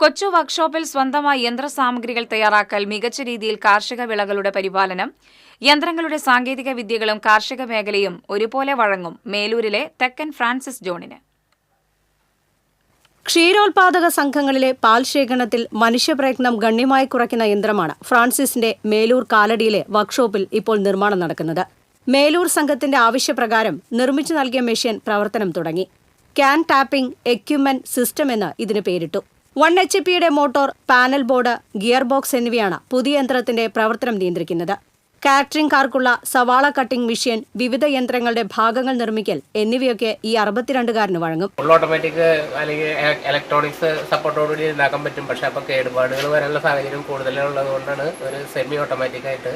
കൊച്ചു വർക്ക്ഷോപ്പിൽ സ്വന്തമായി യന്ത്രസാമഗ്രികൾ തയ്യാറാക്കൽ മികച്ച രീതിയിൽ കാർഷിക വിളകളുടെ പരിപാലനം യന്ത്രങ്ങളുടെ സാങ്കേതിക വിദ്യകളും കാർഷിക മേഖലയും ഒരുപോലെ വഴങ്ങും. മേലൂരിലെ തെക്കൻ ഫ്രാൻസിസ് ജോണിന്. ക്ഷീരോത്പാദക സംഘങ്ങളിലെ പാൽ ശേഖരണത്തിൽ മനുഷ്യപ്രയത്നം ഗണ്യമായി കുറയ്ക്കുന്ന യന്ത്രമാണ് ഫ്രാൻസിസിന്റെ മേലൂർ കാലടിയിലെ വർക്ക്ഷോപ്പിൽ ഇപ്പോൾ നിർമ്മാണം നടക്കുന്നത്. മേലൂർ സംഘത്തിന്റെ ആവശ്യപ്രകാരം നിർമ്മിച്ചു നൽകിയ മെഷീൻ പ്രവർത്തനം തുടങ്ങി. ക്യാൻ ടാപ്പിംഗ് എക്യുപ്മെന്റ് സിസ്റ്റം എന്ന് ഇതിന് പേരിട്ടു. വൺ എച്ച് പിയുടെ motor panel board gear box എന്നിവയാണ് പുതിയ യന്ത്രത്തിന്റെ പ്രവർത്തനം നിയന്ത്രിക്കുന്നത്. കാറ്ററിംഗ് കാർക്കുള്ള സവാള കട്ടിംഗ് മെഷീൻ വിവിധ യന്ത്രങ്ങളുടെ ഭാഗങ്ങൾ നിർമ്മിക്കൽ എന്നിവയൊക്കെ ഈ അറുപത്തിരണ്ടുകാരന് വഴങ്ങും. ഫുൾ ഓട്ടോമാറ്റിക് അല്ലെങ്കിൽ ഇലക്ട്രോണിക്സ് സപ്പോർട്ടോടുകൂടി ഉണ്ടാക്കാൻ പറ്റും. പക്ഷെ അപ്പോൾ കേടുപാടുകൾ വരാനുള്ള സാഹചര്യം കൂടുതലുള്ളത് കൊണ്ടാണ് ഒരു സെമി ഓട്ടോമാറ്റിക് ആയിട്ട്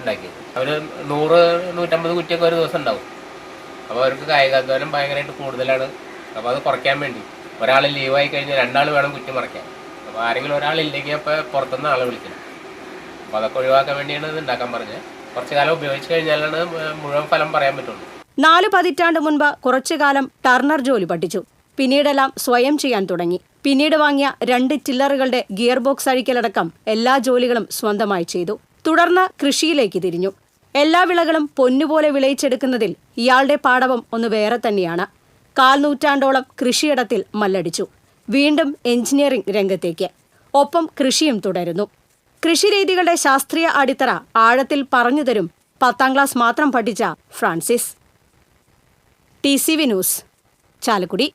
ഉണ്ടാക്കിയത്. അവർ നൂറ് നൂറ്റമ്പത് കുറ്റിയൊക്കെ ഒരു ദിവസം ഉണ്ടാവും. അപ്പോൾ അവർക്ക് കായികാധ്വാനം ഭയങ്കരമായിട്ട് കൂടുതലാണ്. അപ്പോൾ അത് കുറയ്ക്കാൻ വേണ്ടി. ഒരാൾ ലീവായി കഴിഞ്ഞാൽ രണ്ടാൾ വേണം കുറ്റി മറയ്ക്കാൻ. അപ്പോൾ ആരെങ്കിലും ഒരാളില്ലെങ്കിൽ അപ്പോൾ പുറത്തുനിന്ന് ആളെ വിളിക്കണം. അപ്പോൾ അതൊക്കെ ഒഴിവാക്കാൻ വേണ്ടിയാണ് ഇത് ഉണ്ടാക്കാൻ പറഞ്ഞത്. കുറച്ച് കാലം ഉപയോഗിച്ച് കഴിഞ്ഞാലാണ് മുഴുവൻ ഫലം പറയാൻ പറ്റുള്ളൂ. നാല് പതിറ്റാണ്ട് മുൻപ് കുറച്ചുകാലം ടർണർ ജോലി പഠിച്ചു. പിന്നീടെല്ലാം സ്വയം ചെയ്യാൻ തുടങ്ങി. പിന്നീട് വാങ്ങിയ രണ്ട് ടില്ലറുകളുടെ ഗിയർ ബോക്സ് അഴിക്കലടക്കം എല്ലാ ജോലികളും സ്വന്തമായി ചെയ്തു. തുടർന്ന് കൃഷിയിലേക്ക് തിരിഞ്ഞു. എല്ലാ വിളകളും പൊന്നുപോലെ വിളയിച്ചെടുക്കുന്നതിൽ ഇയാളുടെ പാടവം ഒന്ന് വേറെ തന്നെയാണ്. കാൽ നൂറ്റാണ്ടോളം കൃഷിയിടത്തിൽ മല്ലടിച്ചു. വീണ്ടും എഞ്ചിനീയറിംഗ് രംഗത്തേക്ക്. ഒപ്പം കൃഷിയും തുടരുന്നു. കൃഷിരീതികളുടെ ശാസ്ത്രീയ അടിത്തറ ആഴത്തിൽ പറഞ്ഞുതരും പത്താം ക്ലാസ് മാത്രം പഠിച്ച Francis. T C V news Chalakudy.